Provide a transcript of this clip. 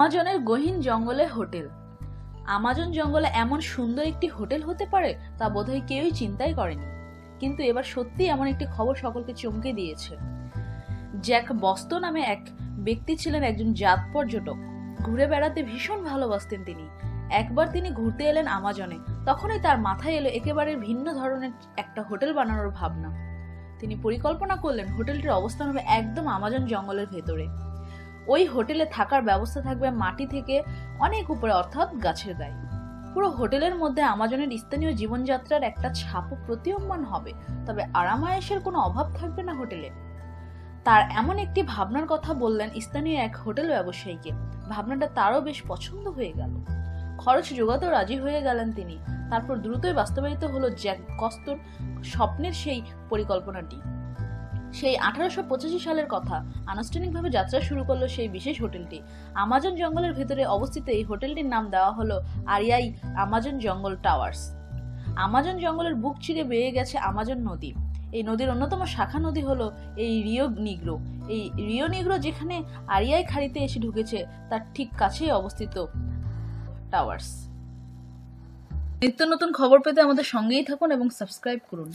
আমাজনের গহীন জঙ্গলে hotel. Amazon জঙ্গলে এমন সুন্দর একটি হোটেল হতে পারে তা বোধহয় কেউই চিন্তাই করেনি। কিন্তু এবার সত্যি এমন একটি খবর সকলকে চমকে দিয়েছে। জ্যাক বস্তো নামে এক ব্যক্তি ছিলেন একজন জাত পর্যটক। ঘুরে বেড়াতে ভীষণ ভালোবাসতেন তিনি। একবার তিনি ঘুরতে এলেন আমাজনে। তখনই তার মাথায় এলো একেবারে ভিন্ন ধরনের একটা হোটেল বানানোর ভাবনা। তিনি পরিকল্পনা করলেন হোটেলটির অবস্থান হবে একদম আমাজন জঙ্গলের ভেতরে। ওই হোটেলে থাকার ব্যবস্থা থাকবে মাটি থেকে অনেক উপরে, অর্থাৎ গাছের গায়ে। পুরো হোটেলের মধ্যে আমাজনের স্থানীয় জীবনযাত্রার একটা ছাপও প্রতীয়মান হবে, তবে আরামায়েশের কোনো অভাব থাকবে না হোটেলে। তার এমন একটি ভাবনার কথা বললেন স্থানীয় এক হোটেল ব্যবসায়ীকে। ভাবনাটা তারও বেশ পছন্দ হয়ে গেল। খরচ যোগাতেও রাজি হয়ে গেলেন তিনি। তারপর দ্রুতই বাস্তবায়িত হলো জ্যাক কস্তর স্বপ্নের সেই পরিকল্পনাটি। সেই আঠারোশো পঁচাশি সালের কথা আনুষ্ঠানিকভাবে যাত্রা শুরু করল সেই বিশেষ হোটেলটি। আমাজন জঙ্গলের ভেতরে অবস্থিত এই হোটেলটির নাম দেওয়া হলো আরিয়াই আমাজন জঙ্গল টাওয়ার্স। আমাজন জঙ্গলের বুক চিরে বেয়ে গেছে আমাজন নদী। এই নদীর অন্যতম শাখা নদী হলো এই রিও নিগ্রো। এই রিও নিগ্রো যেখানে আরিয়াই খাড়িতে এসে ঢুকেছে, তার ঠিক কাছেই অবস্থিত টাওয়ার্স। নিত্য নতুন খবর পেতে আমাদের সঙ্গেই থাকুন এবং সাবস্ক্রাইব করুন।